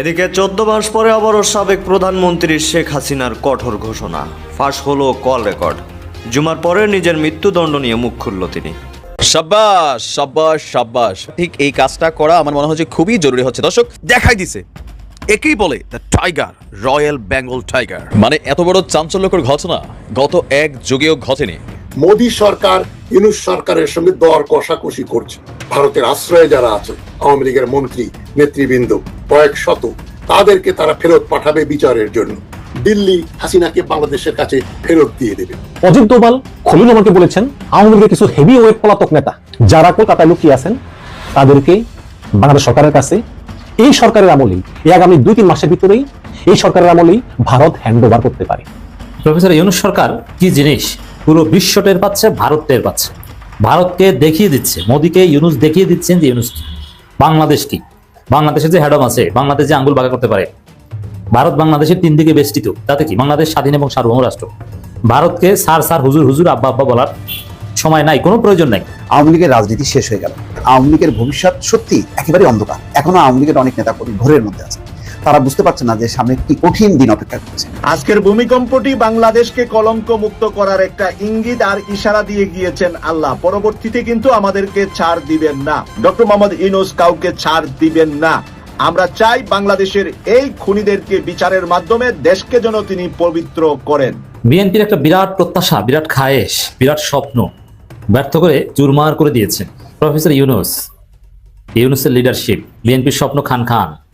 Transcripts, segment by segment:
এদিকে চোদ্দ মাস পরে আবারও সাবেক প্রধানমন্ত্রী শেখ হাসিনার কঠোর ঘোষণা। ফাঁস হলো কল রেকর্ড। জুমার পরে নিজের মৃত্যুদণ্ড নিয়ে মুখ খুলল তিনি। সাব্বাস সাব্বাস সাব্বাস। ঠিক এই কাজটা করা আমার মনে হচ্ছে খুবই জরুরি হচ্ছে। দর্শক দেখাই দিছে। একেই বলে the tiger royal Bengal tiger মানে এত বড় চাঞ্চল্যকর ঘটনা গত এক যুগেও ঘটেনি। মোদী সরকার ইউনুস সরকারের সঙ্গে দর কষাকষি করছে। ভারতের আশ্রয়ে যারা আছে আওয়ামী লীগের মন্ত্রী নেতৃবৃন্দ কয়েক শত তাদেরকে তারা ফেরত পাঠাবে বিচারের জন্য। দিল্লি হাসিনাকে বাংলাদেশের কাছে ফেরত দিয়ে দেবে। অজিত দোভাল খলিল রহমানকে বলেছেন আওয়ামী লীগের কিছু হেভি ওয়েট পলাতক নেতা যারা কলকাতায় লুকিয়ে আছেন তাদেরকে বাংলাদেশ সরকারের কাছে এই সরকারের আমলেই এই আগামী দুই তিন মাসের ভিতরেই এই সরকারের আমলেই ভারত হ্যান্ড ওভার করতে পারে। প্রফেসর ইউনুস সরকার কি জিনিস পুরো বিশ্ব টের পাচ্ছে, ভারত টের পাচ্ছে। ভারতকে দেখিয়ে দিচ্ছে, মোদীকে, ইউনুস দেখিয়ে দিচ্ছেন যে ইউনুস কি? বাংলাদেশ কি? বাংলাদেশে যে হ্যাডম আছে, বাংলাদেশ যে আঙ্গুল বাঁকা করতে পারে, ভারত বাংলাদেশের তিন দিকে বেষ্টিত, তাতে কি? বাংলাদেশ স্বাধীন এবং সার্বভৌম রাষ্ট্র। ভারতকে সার সার হুজুর হুজুর, আব্বা আব্বা বলার সময় নাই, কোনো প্রয়োজন নাই। আওয়ামী লীগের রাজনীতি শেষ হয়ে গেল। আওয়ামী লীগের ভবিষ্যৎ সত্যি একেবারে অন্ধকার। এখনও আওয়ামী লীগের অনেক নেতা কর্মী ঘোরের মধ্যে আছে। তারা বুঝতে পারছে না যে সামনে কি কঠিন দিন অপেক্ষা করছে। আজকের ভূমিকম্পটি বাংলাদেশকে কলঙ্ক মুক্ত করার একটা ইঙ্গিত আর ইশারা দিয়ে গিয়েছেন আল্লাহ। পরবর্তীতে কিন্তু আমাদেরকে ছাড় দিবেন না। ডক্টর মোহাম্মদ ইনোস কাউকে ছাড় দিবেন না। আমরা চাই বাংলাদেশের এই খুনিদেরকে বিচারের মাধ্যমে দেশকে যেন তিনি পবিত্র করেন। বিএনপির একটা বিরাট প্রত্যাশা বিরাট খায়েশ বিরাট স্বপ্ন ব্যর্থ করে চুরমার করে দিয়েছেন প্রফেসর ইউনুস ইউনুসের লিডারশিপ বিএনপির স্বপ্ন খান খান।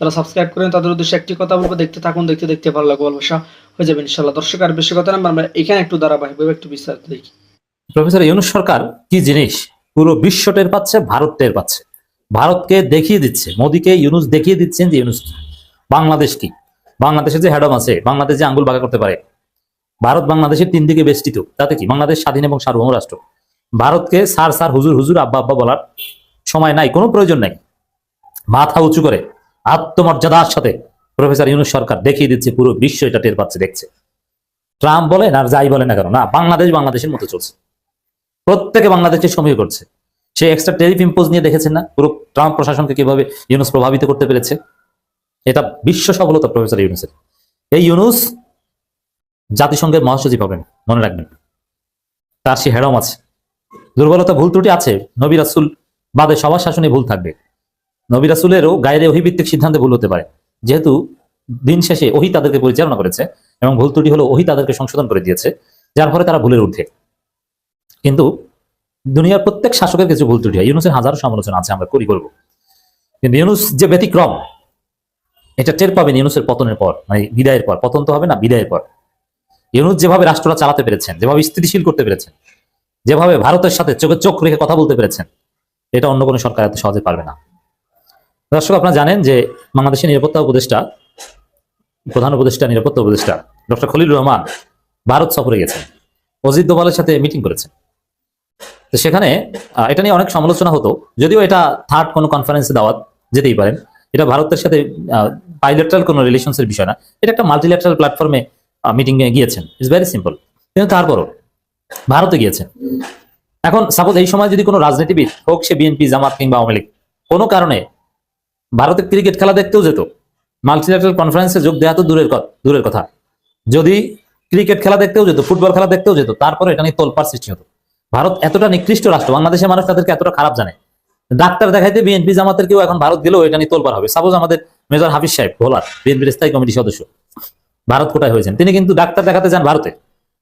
যারা সাবস্ক্রাইব করেন তাদের উদ্দেশ্যে একটি কথা বলব, দেখতে থাকুন, দেখতে দেখতে ভালো লাগবে, ভালোবাসা হয়ে যাবে ইনশাল্লাহ দর্শক, আর বেশি কথা না, আমরা এখানে একটু ধারাবাহিকভাবে একটু বিস্তারিত দেখি। প্রফেসর ইউনুস সরকার কি জিনিস পুরো বিশ্ব টের পাচ্ছে, ভারত টের পাচ্ছে? ভারতকে দেখিয়ে দিচ্ছে, মোদীকে ইউনুস দেখিয়ে দিচ্ছেন যে ইউনুস বাংলাদেশ কি? বাংলাদেশের যে হ্যাডম আছে, বাংলাদেশ যে আঙ্গুল বাঁকা করতে পারে, ভারত বাংলাদেশের তিন দিকে বেষ্টিত, তাতে কি? বাংলাদেশ স্বাধীন এবং সার্বভৌম রাষ্ট্র। ভারতকে সার সার হুজুর হুজুর, আব্বা আব্বা বলার সময় নাই, কোনো প্রয়োজন নাই। মাথা উঁচু করে আত্মমর্যাদার সাথে প্রফেসর ইউনুস সরকার দেখিয়ে দিচ্ছে, পুরো বিশ্ব এটা টের পাচ্ছে, দেখছে। ট্রাম্প বলেন আর যাই বলে না কেন, না, বাংলাদেশ বাংলাদেশের মতো চলছে। প্রত্যেকে বাংলাদেশকে সমীহ করছে। সে এক্সট্রা টেরিফ ইম্পোজ নিয়ে দেখেছেন না? পুরো ট্রাম্প প্রশাসনকে কীভাবে ইউনুস প্রভাবিত করতে পেরেছে? এটা বিশ্ব সফলতা, প্রফেসর ইউনুসের। এই ইউনুস জাতিসংঘের মহাসচিব হবেন, মনে রাখবেন। তার সে হেরম আছে। দুর্বলতা, ভুল ত্রুটি আছে। নবী রাসুল বাদে সবার শাসনে ভুল থাকবে। নবী রাসুলেরও গায়ের অহিভিত্তিক সিদ্ধান্তে ভুল হতে পারে। যেহেতু দিন শেষে ওহি তাদেরকে পরিচালনা করেছে এবং ভুল ত্রুটি হলো ওহি তাদেরকে সংশোধন করে দিয়েছে, যার ফলে তারা ভুলের ঊর্ধ্বে। কিন্তু দুনিয়ার প্রত্যেক শাসকের কিছু ভুল ত্রুটি হয়। ইউনুসের হাজারো সমালোচনা আছে, আমরা করি করব। কিন্তু ইউনুস যে ব্যতিক্রম, এটা টের পাবেন ইউনুসের পতনের পর মানে বিদায়ের পর। পতন তো হবে না, বিদায়ের পর। ইউনুস যেভাবে রাষ্ট্রটা চালাতে পেরেছেন, যেভাবে স্থিতিশীল করতে পেরেছেন, যেভাবে ভারতের সাথে চোখে চোখ রেখে কথা বলতে পেরেছেন, এটা অন্য কোনো সরকার এত সহজে পারবে না। দর্শক, আপনারা জানেন যে বাংলাদেশের নিরাপত্তা উপদেষ্টা, প্রধান উপদেষ্টা, নিরাপত্তা উপদেষ্টা, ডক্টর খলিল রহমান ভারত সফরে গেছেন। অজিত দোভালের সাথে মিটিং করেছেন। তো সেখানে এটা নিয়ে অনেক সমালোচনা হতো, যদিও এটা থার্ড কোনো কনফারেন্সে দাওয়াত যেতেই পারেন। এটা ভারতের সাথে বাইলেটারাল কোনো রিলেশনসের বিষয় না। এটা একটা মাল্টিল্যাটারাল প্ল্যাটফর্মে মিটিং এ গিয়েছেন। ইটস ভেরি সিম্পল কিন্তু তারপরও, ভারতে গিয়েছেন। এখন সাপোজ এই সময় যদি কোনো রাজনীতিবিদ হোক, সে বিএনপি জামাত কিংবা আওয়ামী লীগ, কোনো কারণে ভারতে ক্রিকেট খেলা দেখতেও যেত। মাল্টিল্যাটারাল কনফারেন্সে যোগ দেওয়া তো দূরের দূরের কথা। যদি ক্রিকেট খেলা দেখতেও যেত, ফুটবল খেলা দেখতেও যেত, তারপরে এটা নিয়ে তোলপার সৃষ্টি হতো। ভারত এতটা নিকৃষ্ট রাষ্ট্র, বাংলাদেশের মানুষ তাদেরকে এতটা খারাপ জানে। ডাক্তার দেখাইতে বিএনপি জামাতের কেউ এখন ভারত গেলেও এটা নিয়ে তোলপার হবে। সাপোজ আমাদের মেজর হাফিজ সাহেব ভোলার বিএনপির স্থায়ী কমিটি সদস্য, ভারত কোটায় হয়েছেন? তিনি কিন্তু ডাক্তার দেখাতে যান ভারতে।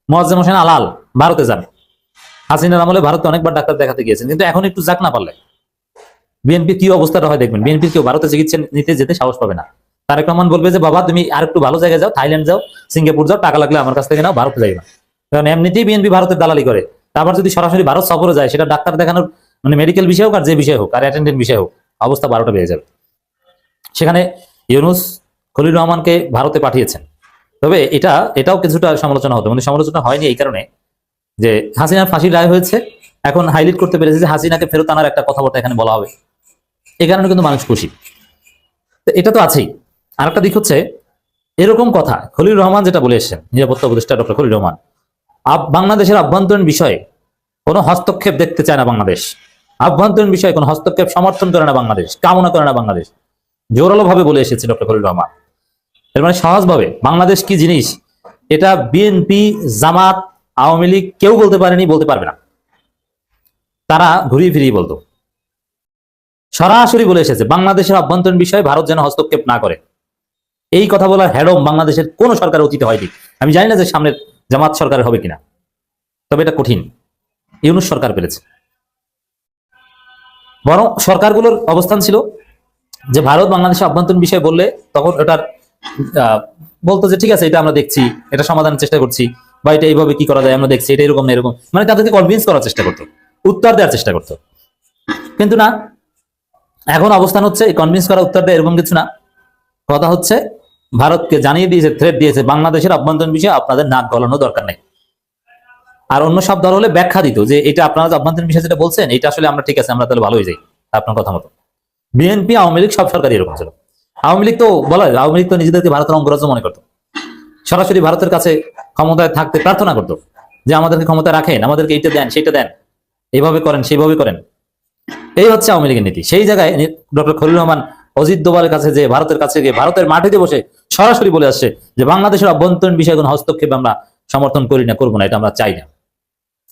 মোয়াজ্জেম হোসেন আলাল ভারতে যান। হাসিনার আমলে ভারতে অনেকবার ডাক্তার দেখাতে গিয়েছেন, কিন্তু এখন একটু যাক না পারলে। বিএনপি কি অবস্থাটা হয় দেখবেন? বিএনপির কেউ ভারতে চিকিৎসা নিতে যেতে সাহস পাবে না। তারেক রহমান বলবে যে, বাবা, তুমি আর একটু ভালো জায়গায় যাও, থাইল্যান্ড যাও, সিঙ্গাপুর যাও, টাকা লাগলে আমার কাছ থেকে নাও, ভারতে যাইবা। কারণ এমনিতেই বিএনপি ভারতের দালালি করে। আবার যদি সরাসরি ভারত সফরে যায়, সেটা ডাক্তার দেখানোর মানে মেডিকেল বিষয় হোক আর যে বিষয় হোক, আর অ্যাটেন্ডেন্ট বিষয় হোক, অবস্থা বারোটা বেড়ে যাবে। সেখানে ইউনুস খলিল রহমানকে ভারতে পাঠিয়েছেন। তবে এটা, এটাও কিছুটা সমালোচনা হতো। মানে সমালোচনা হয়নি এই কারণে যে, হাসিনার ফাঁসির রায় হয়েছে। এখন হাইলাইট করতে পেরেছে যে, হাসিনাকে ফেরত আনার একটা কথাবার্তা এখানে বলা হবে। এই কারণে কিন্তু মানুষ খুশি। এটা তো আছেই। আরেকটা দিক হচ্ছে, এরকম কথা খলিল রহমান যেটা বলে এসেছেন, নিরাপত্তা উপদেষ্টা ডক্টর খলিল রহমান বাংলাদেশের আভ্যন্তরীণ বিষয়ে কোনো হস্তক্ষেপ দেখতে চায় না বাংলাদেশ। আভ্যন্তরীণ বিষয়ে কোনো হস্তক্ষেপ সমর্থন করে না বাংলাদেশ, কামনা করে না বাংলাদেশ। জোরালো ভাবে বলে এসেছে ডক্টর খলিল রহমান। এর মানে সহজভাবে বাংলাদেশ কি জিনিস, এটা বিএনপি, জামাত, আওয়ামী লীগ কেউ বলতে পারেনি, বলতে পারবে না। তারা ঘুরিয়ে ফিরিয়ে বলতো। সরাসরি বলে এসেছে, বাংলাদেশের অভ্যন্তরীণ বিষয়ে ভারত যেন হস্তক্ষেপ না করে। এই কথা বলার হ্যাডম বাংলাদেশের কোন সরকার অতীতে হয়নি। আমি জানি না যে সামনের জামাত সরকার হবে কিনা। তবে এটা কঠিন। ইউনুস সরকার পেরেছে। বরং সরকারগুলোর অবস্থান ছিল যে ভারত বাংলাদেশের অভ্যন্তরীণ বিষয়ে বললে তখন ওটার বলতো যে ঠিক আছে, এটা আমরা দেখছি, এটা সমাধানের চেষ্টা করছি, বা এটা এইভাবে কি করা যায়, আমরা দেখছি, এটা এরকম না, এরকম। মানে তাদেরকে কনভিন্স করার চেষ্টা করতো। উত্তর দেওয়ার চেষ্টা করতো। কিন্তু না এখন অবস্থান হচ্ছে কনভিন্স করা উত্তর দেয় এরকম কিছু না। কথা হচ্ছে, ভারতকে জানিয়ে দিয়েছে থ্রেট দিয়েছে, বাংলাদেশের অভ্যন্তরীণ বিষয়ে আপনাদের নাক গলানো দরকার নেই। আর অন্য সব দল হলে ব্যাখ্যা দিত যে এটা আপনারা অভ্যন্তরীণ বিষয় যেটা বলছেন, এটা আসলে আমরা ঠিক আছে, আমরা তাহলে ভালো হয়ে যাই আপনার কথা মতো। বিএনপি, আওয়ামী লীগ সব সরকারই এরকম ছিল। আওয়ামী লীগ তো বলা যায়, আওয়ামী লীগ তো নিজেদেরকে ভারতের অঙ্গরাজ্য মনে করতো। সরাসরি ভারতের কাছে ক্ষমতায় থাকতে প্রার্থনা করতো যে আমাদেরকে ক্ষমতা রাখেন, আমাদেরকে এইটা দেন, সেইটা দেন, এইভাবে করেন, সেইভাবে করেন। এই হচ্ছে আওয়ামী লীগের নীতি। সেই জায়গায় ডক্টর খলিল রহমান অজিত দোবালের কাছে যে ভারতের কাছে গিয়ে ভারতের মাটিতে বসে সরাসরি বলে আসছে যে বাংলাদেশের অভ্যন্তরীণ বিষয়ে কোনো হস্তক্ষেপ আমরা সমর্থন করি না, করব না, এটা আমরা চাই না।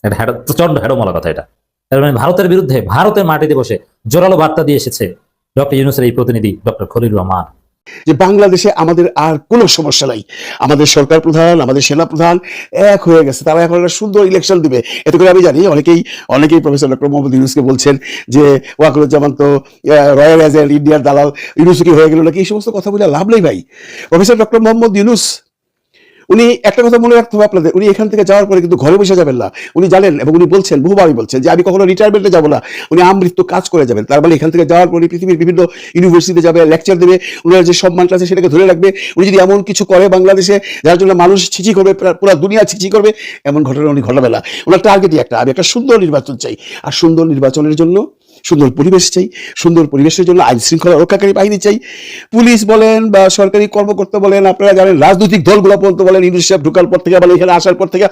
এটা প্রচণ্ড হেডমলা কথা এটা। মানে ভারতের বিরুদ্ধে ভারতের মাটিতে বসে জোরালো বার্তা দিয়ে এসেছে ডক্টর ইউনুসের এই প্রতিনিধি ডক্টর খলিল রহমান। যে বাংলাদেশে আমাদের আর কোনো সমস্যা নাই। আমাদের সরকার প্রধান, আমাদের সেনা প্রধান এক হয়ে গেছে। তারা এখন একটা সুন্দর ইলেকশন দিবে। এতে করে আমি জানি অনেকেই অনেকেই প্রফেসর ডক্টর মোহাম্মদ ইউনুসকে বলছেন যে, ওয়াকুরুজ্জামান তো রয়্যাল এজেন্ট ইন্ডিয়ার দালাল ইউনুসুকি হয়ে গেল নাকি? এই সমস্ত কথা বলে লাভ নেই ভাই। প্রফেসর ডক্টর মোহাম্মদ ইউনুস উনি একটা কথা মনে রাখতে হবে আপনাদের, উনি এখান থেকে যাওয়ার পরে কিন্তু ঘরে বসে যাবেন না। উনি জানেন এবং উনি বলছেন বহুবারই বলছেন যে আমি কখনো রিটায়ারমেন্টে যাব না। উনি আমৃত্যু কাজ করে যাবেন। তার মানে এখান থেকে যাওয়ার পরে পৃথিবীর বিভিন্ন ইউনিভার্সিটিতে যাবে লেকচার দেবে, উনার যে সম্মানটা আছে সেটাকে ধরে রাখবে। উনি যদি এমন কিছু করে বাংলাদেশে, যার জন্য মানুষ ছিচি করবে, পুরা- দুনিয়া ছিচি করবে, এমন ঘটনা উনি ঘটাবে না। ওনার টার্গেটই একটা। আমি একটা সুন্দর নির্বাচন চাই। আর সুন্দর নির্বাচনের জন্য সুন্দর পরিবেশ চাই, সুন্দর পরিবেশের জন্য আইন শৃঙ্খলা রক্ষাকারী বাহিনী চাই। পুলিশ বলেন বা সরকারি কর্মকর্তা বলেন, আপনারা জানেন রাজনৈতিক দলগুলো বলতে বলেন ইউনিসেফ ঢুকার পর থেকে বলেন, এখানে আসার পর থেকে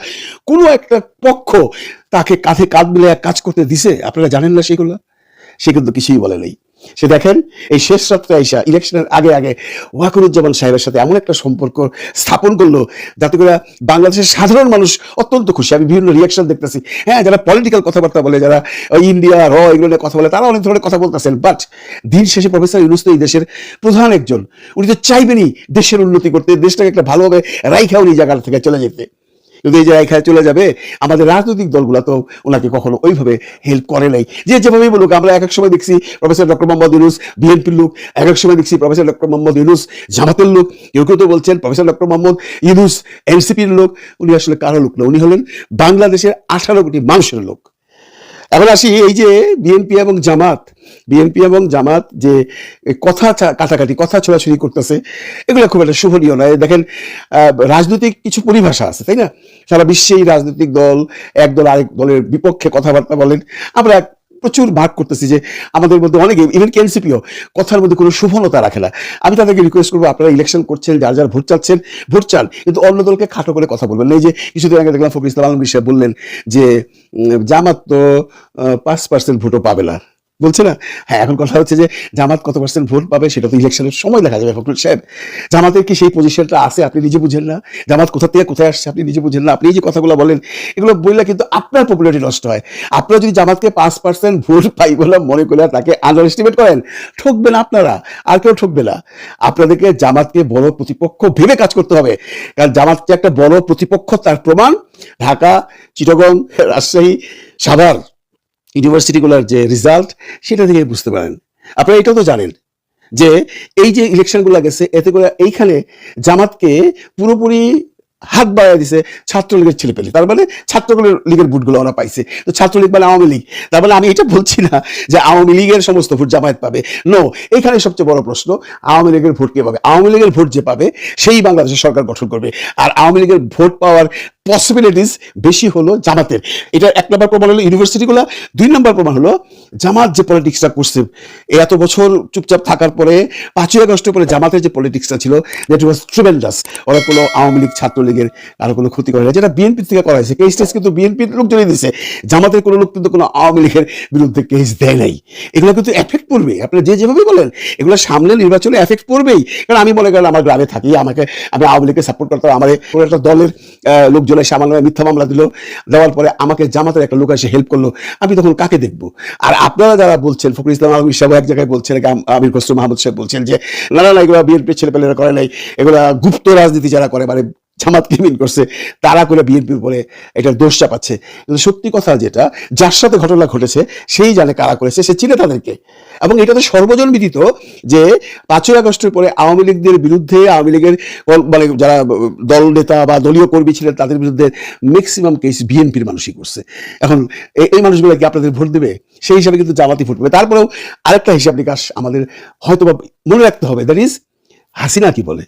কোনো একটা পক্ষ তাকে কাঁধে কাঁধ মিলে কাজ করতে দিছে। আপনারা জানেন না সেগুলো? সে কিন্তু কিছুই বলে নেই। সে দেখেন, এই শেষ রাত্রে আইসা ইলেকশনের আগে আগে ওয়াকুরুজ্জামান সাহেবের সাথে এমন একটা সম্পর্ক স্থাপন করল, যাতে করে বাংলাদেশের সাধারণ মানুষ অত্যন্ত খুশি। আমি বিভিন্ন রিয়াকশন দেখতেছি। হ্যাঁ যারা পলিটিক্যাল কথাবার্তা বলে, যারা ইন্ডিয়া র এগুলো নিয়ে কথা বলে, তারা অনেক ধরনের কথা বলতেছেন। বাট দিন শেষে প্রফেসর ইউনুস এই দেশের প্রধান একজন। উনি তো চাইবেনই দেশের উন্নতি করতে, দেশটাকে একটা ভালোভাবে রাইখা উনি জায়গা থেকে চলে যেতে। যদি এই জায়গায় চলে যাবে, আমাদের রাজনৈতিক দলগুলো তো ওনাকে কখনো ওইভাবে হেল্প করে নাই। যে যেভাবেই বলুক, আমরা এক এক সময় দেখছি প্রফেসর ডক্টর মোহাম্মদ ইউনুস বিএনপির লোক, এক এক সময় দেখছি প্রফেসর ডক্টর মোহাম্মদ ইউনুস, জামাতের লোক, কেউ কেউ তো বলছেন প্রফেসর ডক্টর মোহাম্মদ ইউনুস, এনসিপির লোক, উনি আসলে কারও লোক না, উনি হলেন বাংলাদেশের আঠারো কোটি মানুষের লোক। এখন আসি এই যে বিএনপি এবং জামাত। বিএনপি এবং জামাত যে কথা কাটাকাটি, কথা ছোড়াছুড়ি করতেছে, এগুলো খুব একটা শোভনীয় নয়। দেখেন রাজনৈতিক কিছু পরিভাষা আছে, তাই না? সারা বিশ্বেই রাজনৈতিক দল, এক দল আরেক দলের বিপক্ষে কথাবার্তা বলেন। আমরা প্রচুর ভাগ করতেছি যে আমাদের মধ্যে অনেকে ইভেন কেএনসিপিও কথার মধ্যে কোনো শুভনতা রাখে না। আমি তাদেরকে রিকোয়েস্ট করব, আপনারা ইলেকশন করছেন, যার যার ভোট চাচ্ছেন, ভোট চান, কিন্তু অন্য দলকে খাটো করে কথা বলবেন এই যে কিছুদিন আগে দেখলাম ফকির ইসলাম আলমগীর সাহেব বললেন যে জামাত তো পাঁচ পার্সেন্ট ভোটও পাবে না। বলছে না? হ্যাঁ এখন কথা হচ্ছে যে জামাত কত পার্সেন্ট ভোট পাবে সেটা তো ইলেকশনের সময় দেখা যাবে, ফখরুল সাহেব। জামাতের কি সেই পজিশনটা আছে? আপনি নিজে বুঝেন না। জামাত কোথা থেকে কোথায় আসছে আপনি নিজে বুঝেন না। আপনি এই যে কথাগুলো বলেন, এগুলো বললে কিন্তু আপনার পপুলারিটি নষ্ট হয়। আপনারা যদি জামাতকে পাঁচ পার্সেন্ট ভোট পাই বলে মনে করে তাকে আন্ডার এস্টিমেট করেন, ঠকবেন আপনারা। আর কেউ ঠকবে না। আপনাদেরকে জামাতকে বড় প্রতিপক্ষ ভেবে কাজ করতে হবে। কারণ জামাতকে একটা বড় প্রতিপক্ষ তার প্রমাণ ঢাকা, চিটগং, রাজশাহী, সাভার। ইউনিভার্সিটিগুলোর যে রেজাল্ট সেটা থেকে বুঝতে পারেন। আপনারা এটাও তো জানেন যে এই যে ইলেকশনগুলো গেছে, এতে করে এইখানে জামাতকে পুরোপুরি হাত বাড়ায় দিছে ছাত্রলীগের ছেলে পেলে তার মানে ছাত্রলীগের ভোটগুলো ওরা পাইছে। তো ছাত্রলীগ মানে আওয়ামী লীগ। তার মানে আমি এটা বলছি না যে আওয়ামী লীগের সমস্ত ভোট জামায়াত পাবে। নো এখানে সবচেয়ে বড় প্রশ্ন, আওয়ামী লীগের ভোট কে পাবে? আওয়ামী লীগের ভোট যে পাবে, সেই বাংলাদেশের সরকার গঠন করবে। আর আওয়ামী লীগের ভোট পাওয়ার পসিবিলিটিস বেশি হলো জামাতের। এটা এক নম্বর প্রমাণ হলো ইউনিভার্সিটিগুলো দুই নম্বর প্রমাণ হলো জামাত যে পলিটিক্সটা করছে। এত বছর চুপচাপ থাকার পরে পাঁচই আগস্টের পরে জামাতের যে পলিটিক্সটা ছিল দ্যাট ওয়াজ ট্রিমেন্ডাস ওরা কোনো আওয়ামী লীগ ছাত্রলীগের কারও কোনো ক্ষতি করে না। যেটা বিএনপি থেকে করা হয়েছে কেস টেস কিন্তু বিএনপির লোকজনই দিছে। জামাতের কোনো লোক কিন্তু কোনো আওয়ামী লীগের বিরুদ্ধে কেস দেয় নাই। এগুলো কিন্তু এফেক্ট পড়বে আপনারা যে যেভাবে বলেন এগুলো সামনে নির্বাচনে এফেক্ট পড়বেই কারণ আমি মনে করেন আমার গ্রামে থাকি আমাকে আমি আওয়ামী লীগকে সাপোর্ট করতাম আমার একটা দলের আহ, লোকজন এসে আমার নামে মিথ্যা মামলা দিল, দেওয়ার পরে আমাকে জামাতের একটা লোক এসে হেল্প করল। আমি তখন কাকে দেখব? আর আপনারা যারা বলছেন, ফখরুল ইসলাম আলমী সাহেব এক জায়গায় বলছেন আমির খসরু মাহমুদ সাহেব বলছেন যে, না না এগুলো বিএনপির ছেলেপেলেরা করে নাই। এগুলো গুপ্ত রাজনীতি যারা করে মানে জামাতকে মিন করছে, তারা করে বিএনপির উপরে এটার দোষ চাপাচ্ছে। কিন্তু সত্যি কথা যেটা, যার সাথে ঘটনা ঘটেছে, সেই জানে কারা করেছে, সে চিনে তাদেরকে। এবং এটা তো সর্বজন বিদিত যে পাঁচই আগস্টের পরে আওয়ামী লীগদের বিরুদ্ধে, আওয়ামী লীগের মানে যারা দল নেতা বা দলীয় কর্মী ছিলেন, তাদের বিরুদ্ধে ম্যাক্সিমাম কেস বিএনপির মানুষই করছে। এখন এই- মানুষগুলো কি আপনাদের ভোট দেবে? সেই হিসাবে কিন্তু জামাতি ভোট দেবে। তারপরেও আরেকটা হিসাব নিকাশ আমাদের হয়তো মনে রাখতে হবে। দ্যাট ইজ হাসিনা কি বলে?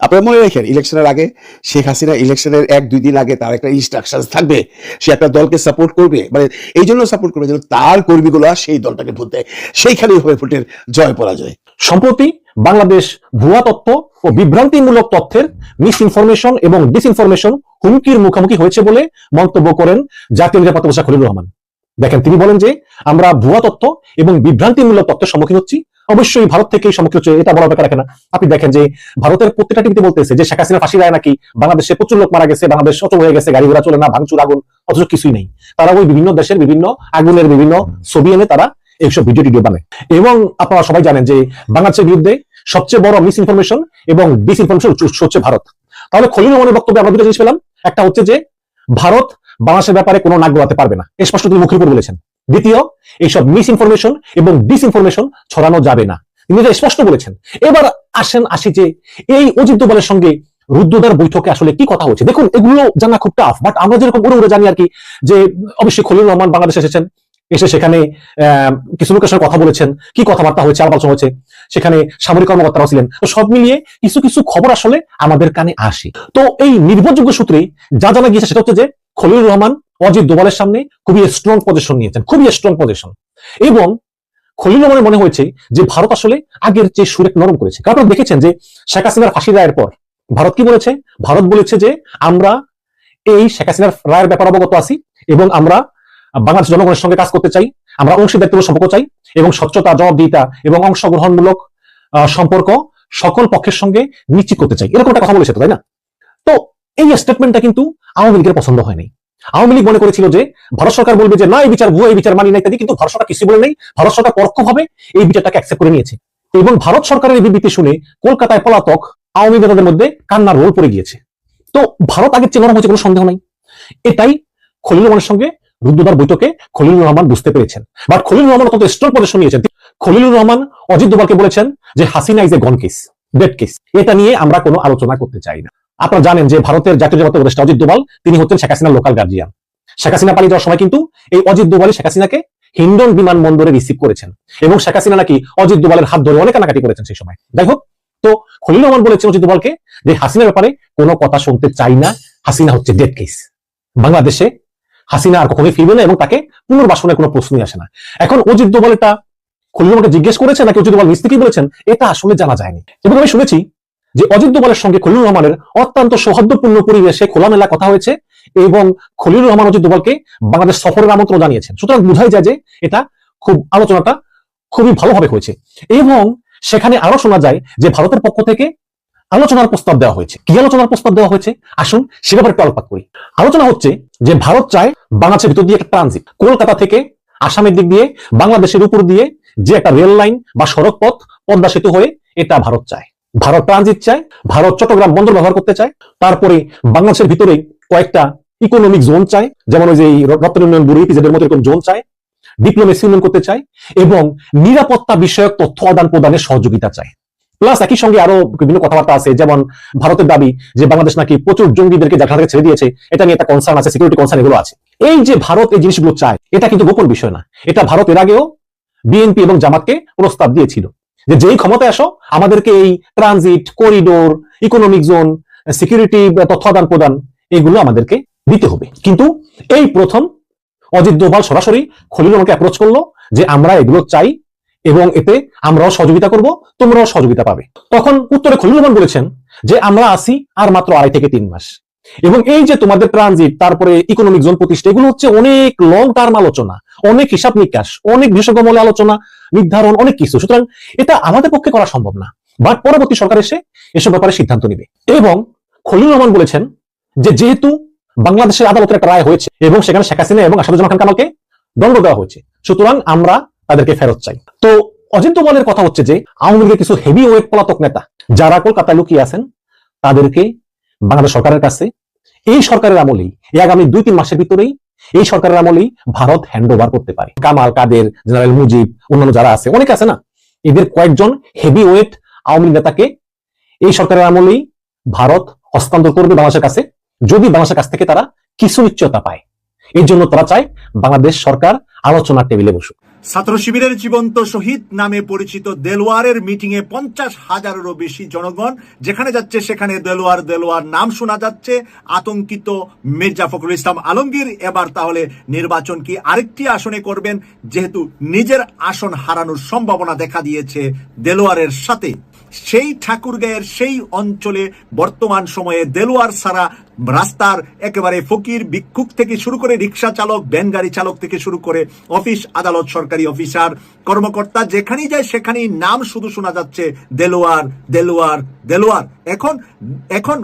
আপনারা মনে রাখেন ইলেকশনের আগে শেখ হাসিনা ইলেকশনের এক, দুই দিন আগে তার একটা ইনস্ট্রাকশন থাকবে, সে একটা দলকে সাপোর্ট করবে মানে এই জন্য সাপোর্ট করবে যেন তার কর্মীগুলো সেই দলটাকে ভোট দেয়। সেইখানেই হবে ভোটের জয় পরাজয়। সম্প্রতি বাংলাদেশ ভুয়া তথ্য ও বিভ্রান্তিমূলক তথ্যের মিস ইনফরমেশন এবং ডিসইনফরমেশন হুমকির মুখোমুখি হয়েছে বলে মন্তব্য করেন জাতীয় নিরাপত্তা উপদেষ্টা খলিলুর রহমান। দেখেন, তিনি বলেন যে আমরা ভুয়া তথ্য এবং বিভ্রান্তিমূলক তথ্যের সম্মুখীন হচ্ছি অবশ্যই ভারত থেকেই সম্মুখীন হচ্ছে এটা বড় ব্যাপার রাখে না। আপনি দেখেন যে ভারতের প্রত্যেকটা টিভিতে বলতেছে যে শেখ হাসিনা ফাঁসি রায় নাকি, বাংলাদেশে প্রচুর লোক মারা গেছে, বাংলাদেশ অচল হয়ে গেছে, গাড়ি ঘোড়া চলে না, ভাঙচুর, আগুন, অথচ কিছুই নেই। তারা ওই বিভিন্ন দেশের বিভিন্ন আগুনের বিভিন্ন ছবি এনে তারা এইসব ভিডিও টিডিও বানায়। এবং আপনারা সবাই জানেন যে বাংলাদেশের বিরুদ্ধে সবচেয়ে বড় মিস ইনফরমেশন এবং ডিস ইনফরমেশন হচ্ছে ভারত। তাহলে খলিল রহমানের বক্তব্যে আমরা দুটো জিনিস পেলাম। একটা হচ্ছে যে ভারত বাংলাদেশের ব্যাপারে কোনো নাক গলাতে পারবে না। স্পষ্ট তিনি মুখের উপর বলেছেন। দ্বিতীয়, এইসব মিস ইনফরমেশন এবং ডিস ইনফরমেশন ছড়ানো যাবে না। তিনি এটা স্পষ্ট বলেছেন। এবার আসেন আসি যে এই অজিত দোভালের সঙ্গে রুদ্রদার বৈঠকে আসলে কি কথা হচ্ছে দেখুন, এগুলো জানা খুব টাফ বাট আমরা যেরকম উড়ে উড়ে জানি আর কি যে অবশ্যই খলিল রহমান বাংলাদেশে এসেছেন, এসে সেখানে কিছু লোকের সঙ্গে কথা বলেছেন, কি কথাবার্তা হয়েছে আলোচনা হয়েছে, সেখানে সামরিক কর্মকর্তারাও ছিলেন। তো সব মিলিয়ে কিছু কিছু খবর আসলে আমাদের কানে আসে। তো এই নির্ভরযোগ্য সূত্রে যা জানা গিয়েছে সেটা হচ্ছে যে খলিল রহমান, অজিত দোভালের সামনে খুবই স্ট্রং পজিশন নিয়েছেন, খুবই স্ট্রং পজিশন এবং খলিল রহমানের মনে হয়েছে যে ভারত আসলে আগের চেয়ে সুরেক নরম করেছে। কারণ দেখেছেন যে শেখ হাসিনার ফাঁসি রায়ের পর ভারত কি বলেছে? ভারত বলেছে যে আমরা এই শেখ হাসিনার রায়ের ব্যাপার অবগত আছি এবং আমরা বাংলাদেশ জনগণের সঙ্গে কাজ করতে চাই, আমরা অংশীদারিত্ব সম্পর্ক চাই এবং স্বচ্ছতা, জবাবদিহিতা এবং অংশগ্রহণমূলক সম্পর্ক সকল পক্ষের সঙ্গে নিশ্চিত করতে চাই। এরকম একটা কথা বলেছে তো, তাই না? তো এই স্টেটমেন্টটা কিন্তু আওয়ামী লীগের পছন্দ হয়নি। আওয়ামী লীগ মনে করেছিল যে, ভারত সরকার বলবে যে, না, এই বিচার ভুয়া, এই বিচার মানি না ইত্যাদি, কিন্তু ভারত সরকার কিছু বলে নেই। ভারত সরকার পরোক্ষভাবে এই বিচারটাকে অ্যাকসেপ্ট করে নিয়েছে। এবং ভারত সরকারের বিবৃতি শুনে কলকাতায় পলাতক আওয়ামী নেতাদের মধ্যে কান্নার রোল পড়ে গিয়েছে। তো ভারত আগের চেয়ে নরম হয়েছে কোনো সন্দেহ নাই। এটাই খলিল রহমানের সঙ্গে রুদ্রদার বৈঠকে খলিলুর রহমান বুঝতে পেরেছেন। বাট খলিলুর রহমান অত্যন্ত স্ট্রং পজিশন নিয়েছেন। খলিলুর রহমান অজিত দোভালকে বলেছেন যে, Hasina is a gone case dead case এটা নিয়ে আমরা কোনো আলোচনা করতে চাই না। আপনারা জানেন যে ভারতের জাতীয় নিরাপত্তা উপদেষ্টা অজিত দোভাল, তিনি হচ্ছেন শেখ হাসিনার লোকাল গার্জিয়ান শেখ হাসিনা পালিয়ে যাওয়ার সময় কিন্তু এই অজিত দোভালই শেখ হাসিনাকে হিন্ডন বিমানবন্দরে রিসিভ করেছেন এবং শেখ হাসিনা নাকি অজিত দোভালের হাত ধরে অনেক কানাকাটি করেছেন সেই সময়। যাই হোক, তো খলিল রহমান বলেছেন অজিত দোভালকে যে হাসিনার ব্যাপারে কোনো কথা শুনতে চাই না, হাসিনা হচ্ছে ডেড কেস বাংলাদেশে হাসিনা আর কখনোই ফিরবে না এবং তাকে পুনর্বাসনের কোনো প্রশ্নই আসে না। এখন অজিত দোভাল এটা খলিল রহমানকে জিজ্ঞেস করেছে নাকি অজিত নিজ থেকেই বলেছেন? এটা আসলে জানা যায়নি। এবং আমি শুনেছি যে অজিত দোভালের সঙ্গে খলিল রহমানের অত্যন্ত সৌহার্দ্যপূর্ণ পরিবেশে খোলামেলা কথা হয়েছে এবং খলিল রহমান অজিত দোভালকে বাংলাদেশ সফরের আমন্ত্রণ জানিয়েছেন। সুতরাং বোঝাই যায় যে এটা খুব আলোচনাটা খুবই ভালোভাবে হয়েছে এবং সেখানে আরও শোনা যায় যে ভারতের পক্ষ থেকে আলোচনার প্রস্তাব দেওয়া হয়েছে। কি আলোচনার প্রস্তাব দেওয়া হয়েছে? আসুন সে ব্যাপারে একটু আলোকপাত করি। আলোচনা হচ্ছে যে ভারত চায় বাংলাদেশের ভিতর দিয়ে একটা ট্রানজিট কলকাতা থেকে আসামের দিক দিয়ে, বাংলাদেশের উপর দিয়ে যে একটা রেল লাইন বা সড়ক পথ পদ্মা সেতু হয়ে এটা ভারত চায়। ভারত ট্রানজিট চায়, ভারত চট্টগ্রাম বন্দর ব্যবহার করতে চায়, তারপরে বাংলাদেশের ভিতরে কয়েকটা ইকোনমিক জোন চায়, যেমন ওই যে রপ্তানি উন্নয়ন ইপিজেড মতো এরকম জোন চায় ডিপ্লোমেসি উন্নয়ন করতে চায় এবং নিরাপত্তা বিষয়ক তথ্য আদান প্রদানের সহযোগিতা চায়। প্লাস একই সঙ্গে আরও বিভিন্ন কথাবার্তা আছে, যেমন ভারতের দাবি যে বাংলাদেশ নাকি প্রচুর জঙ্গিদেরকে জায়গা থেকে ছেড়ে দিয়েছে, এটা নিয়ে একটা কনসার্ন আছে সিকিউরিটি কনসার্ন এগুলো আছে। এই যে ভারত এই জিনিসগুলো চায়, এটা কিন্তু গোপন বিষয় না। এটা ভারত এর আগেও বিএনপি এবং জামাতকে প্রস্তাব দিয়েছিল। যে যেই ক্ষমতায় আসো, আমাদেরকে এই transit corridor economic zone security তথ্য আদান প্রদান, এগুলো আমাদেরকে দিতে হবে। কিন্তু এই প্রথম অজিত দোভাল সরাসরি খলিল আমাকে অ্যাপ্রোচ করল যে আমরা এগুলো চাই এবং এতে আমরাও সহযোগিতা করব, তোমরাও সহযোগিতা পাবে। তখন উত্তরে খলিল রহমান বলেছেন যে আমরা আসি আর মাত্র আড়াই থেকে তিন মাস। এবং এই যে তোমাদের ট্রানজিট তারপরে ইকোনমিক জোন প্রতিষ্ঠা, এগুলো হচ্ছে অনেক লং টার্ম আলোচনা, অনেক হিসাব নিকাশ, অনেক বিশেষজ্ঞমূলক আলোচনা নির্ধারণ অনেক কিছু। সুতরাং এটা আমাদের পক্ষে করা সম্ভব না। বাট পরবর্তী সরকার এসে এসব ব্যাপারে সিদ্ধান্ত নেবে। এবং খলিল রহমান বলেছেন যে যেহেতু বাংলাদেশের আদালতের একটা রায় হয়েছে এবং সেখানে শেখ হাসিনা এবং আসাদুজ্জামান খান কামালকে দণ্ড দেওয়া হয়েছে, সুতরাং আমরা তাদেরকে ফেরত চাই। তো অজিত দোভালের কথা হচ্ছে যে আওয়ামী লীগের কিছু হেভি ওয়েট পলাতক নেতা যারা কলকাতায় লুকিয়ে আছেন, তাদেরকে বাংলাদেশ সরকারের কাছে, এই সরকারের আমলেই এই আগামী দুই তিন মাসের ভিতরেই এই সরকারের আমলেই ভারত হ্যান্ড ওভার করতে পারে। কামাল, কাদের, জেনারেল মুজিব, অন্যান্য যারা আছে, অনেক আছে না? এদের কয়েকজন হেভি ওয়েট আওয়ামী নেতাকে এই সরকারের আমলেই ভারত হস্তান্তর করবে বাংলাদেশের কাছে, যদি বাংলাদেশের কাছ থেকে তারা কিছু নিশ্চয়তা পায়। এর জন্য তারা চায় বাংলাদেশ সরকার আলোচনার টেবিলে বসুক। ছাত্র শিবিরের জীবন্ত শহীদ নামে পরিচিত দেলোয়ারের মিটিং এ পঞ্চাশ হাজারেরও বেশি জনগণ, যেখানে যাচ্ছে সেখানে দেলোয়ার দেলোয়ার নাম শোনা যাচ্ছে, আতঙ্কিত মির্জা ফখরুল ইসলাম আলমগীর। এবার তাহলে নির্বাচন কি আরেকটি আসনে করবেন? যেহেতু নিজের আসন হারানোর সম্ভাবনা দেখা দিয়েছে দেলোয়ারের সাথে। সেই ঠাকুরগাঁয়ের সেই অঞ্চলে বর্তমান সময়ে দেলোয়ার ছাড়া রাস্তার একেবারে ফকির ভিক্ষুক থেকে শুরু করে রিক্সা চালক, ভ্যান গাড়ি চালক থেকে শুরু করে অফিস, আদালত, সরকারি অফিসার, কর্মকর্তা, যেখানেই যায় সেখানেই নাম শুধু শোনা যাচ্ছে, দেলোয়ার দেলোয়ার দেলোয়ার। এখন এখন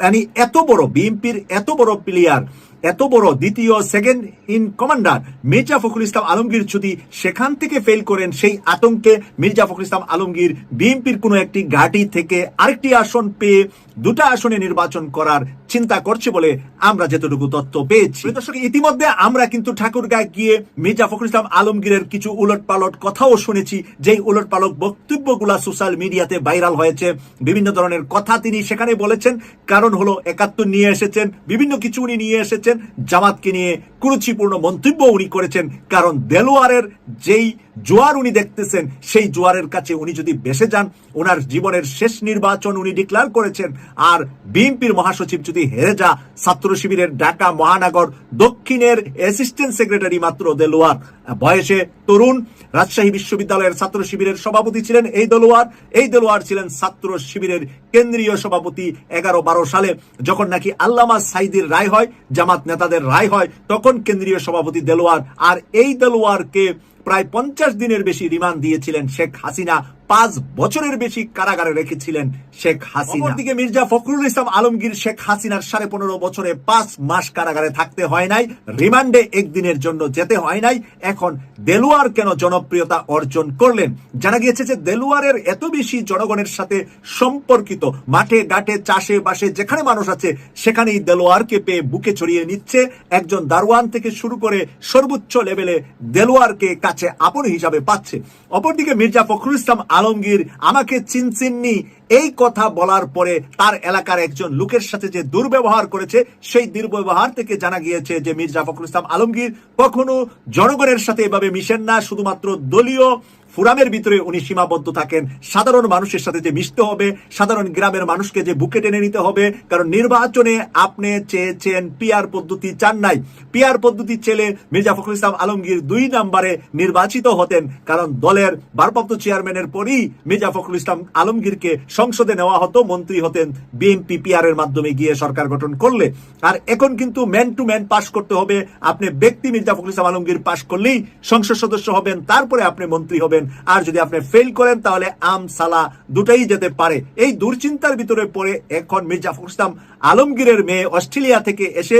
মানে এত বড়, বিএনপির এত বড় প্লেয়ার এত বড় দ্বিতীয় second in commander Mirza Fakhrul Islam Alamgir যদি সেখান থেকে ফেল করেন, সেই আতঙ্কে মির্জা ফখরুল ইসলাম আলমগীর বিএনপির কোনো একটি ঘাঁটি থেকে আরেকটি আসন পেয়ে দুটা আসনে নির্বাচন করার চিন্তা করছে বলে আমরা যতটুকু তথ্য পেয়েছি। দর্শক ইতিমধ্যে আমরা কিন্তু ঠাকুরগাঁ গিয়ে মির্জা ফখরুল ইসলাম আলমগীরের কিছু উলট পালট কথাও শুনেছি যেই উলট পালট বক্তব্যগুলা সোশ্যাল মিডিয়াতে ভাইরাল হয়েছে। বিভিন্ন ধরনের কথা তিনি সেখানে বলেছেন। কারণ হলো একাত্তর নিয়ে এসেছেন বিভিন্ন কিছু উনি নিয়ে এসেছেন জামাতকে নিয়ে কুরুচিপূর্ণ মন্তব্য উনি করেছেন, কারণ দেলোয়ারের যেই জোয়ার উনি দেখতেছেন, সেই জোয়ারের কাছে উনি যদি বেসে যান, ওনার জীবনের শেষ নির্বাচন উনি ডিক্লার করেছেন, আর বিএনপির মহাসচিব যদি হেরে যা ছাত্র শিবিরের ঢাকা মহানগর দক্ষিণের অ্যাসিস্ট্যান্ট সেক্রেটারি মাত্র দেলোয়ার। বয়সে তরুণ রাজশাহী বিশ্ববিদ্যালয়ের ছাত্র শিবিরের সভাপতি ছিলেন এই দলোয়ার এই দলোয়ার ছিলেন ছাত্র শিবিরের কেন্দ্রীয় সভাপতি এগারো বারো সালে। যখন নাকি আল্লামা সাইদির রায় হয়, জামাত নেতাদের রায় হয়, তখন কেন্দ্রীয় সভাপতি দেলোয়ার আর এই দেলোয়ারকে প্রায় পঞ্চাশ দিনের বেশি রিমান্ড দিয়েছিলেন শেখ হাসিনা। পাঁচ বছরের বেশি কারাগারে রেখেছিলেন শেখ হাসিনা। অপরদিকে মির্জা ফখরুল ইসলাম আলমগীর শেখ হাসিনার সাড়ে পনেরো বছরে পাঁচ মাস কারাগারে থাকতে হয় নাই, রিমান্ডে একদিনের জন্য যেতে হয় নাই। এখন দেলোয়ার কেন জনপ্রিয়তা অর্জন করলেন? জানা গিয়েছে যে দেলোয়ারের এত বেশি জনগণের সাথে সম্পর্কিত, মাঠে, ঘাটে, চাষে, বাসে, যেখানে মানুষ আছে, সেখানেই দেলোয়ারকে পেয়ে বুকে ছড়িয়ে নিচ্ছে একজন দারোয়ান থেকে শুরু করে সর্বোচ্চ লেভেলে দেলোয়ারকে কাছে আপন হিসাবে পাচ্ছে। অপরদিকে মির্জা ফখরুল ইসলাম আলমগীর আমাকে চিনচিননি। এই কথা বলার পরে তার এলাকার একজন লোকের সাথে যে দুর্ব্যবহার করেছে, সেই দুর্ব্যবহার থেকে জানা গিয়েছে যে মির্জা ফখরুল ইসলাম আলমগীর কখনো জনগণের সাথে এভাবে মিশেন না। শুধুমাত্র দলীয় ফুরামের ভিতরে উনি সীমাবদ্ধ থাকেন। সাধারণ মানুষের সাথে যে মিশতে হবে, সাধারণ গ্রামের মানুষকে যে বুকে টেনে নিতে হবে, কারণ নির্বাচনে আপনি চেয়েছেন পিয়ার পদ্ধতি চান নাই। পিয়ার পদ্ধতি ছেলে মির্জা ফখরুল ইসলাম আলমগীর দুই নম্বরে নির্বাচিত হতেন, কারণ দলের ভারপ্রাপ্ত চেয়ারম্যানের পরই মির্জা ফখরুল ইসলাম আলমগীরকে সংসদে নেওয়া হতো, মন্ত্রী হতেন। বিএনপি পিআর এর মাধ্যমে গিয়ে সরকার গঠন করলে। আর এখন কিন্তু ম্যান টু ম্যান পাস করতে হবে। আপনি ব্যক্তি মির্জা ফখরুল ইসলাম আলমগীর পাস করলেই সংসদ সদস্য হবেন, তারপরে আপনি মন্ত্রী হবেন। আর যদি আপনি ফেল করেন তাহলে আম সালা দুটাই যেতে পারে। এই দুশ্চিন্তার ভিতরে পড়ে এখন মির্জা ফখরুল ইসলাম আলমগীরের মেয়ে অস্ট্রেলিয়া থেকে এসে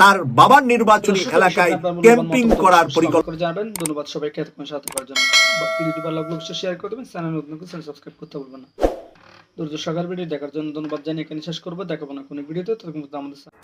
তার বাবার নির্বাচনী এলাকায় ক্যাম্পিং করার পরিকল্পনা জানাবেন। ধন্যবাদ সবাইকে এতক্ষণ সাথে করার জন্য। ভিডিওটি ভালো লাগলে অবশ্যই শেয়ার করে দেবেন। চ্যানেল নতুন চ্যানেল সাবস্ক্রাইব করতে ভুলবেন না। ধৈর্য সকাল ভিডিও দেখার জন্য ধন্যবাদ জানিয়ে এখানে শেষ করব। দেখাবো না কোনো ভিডিওতে পর্যন্ত আমাদের সাথে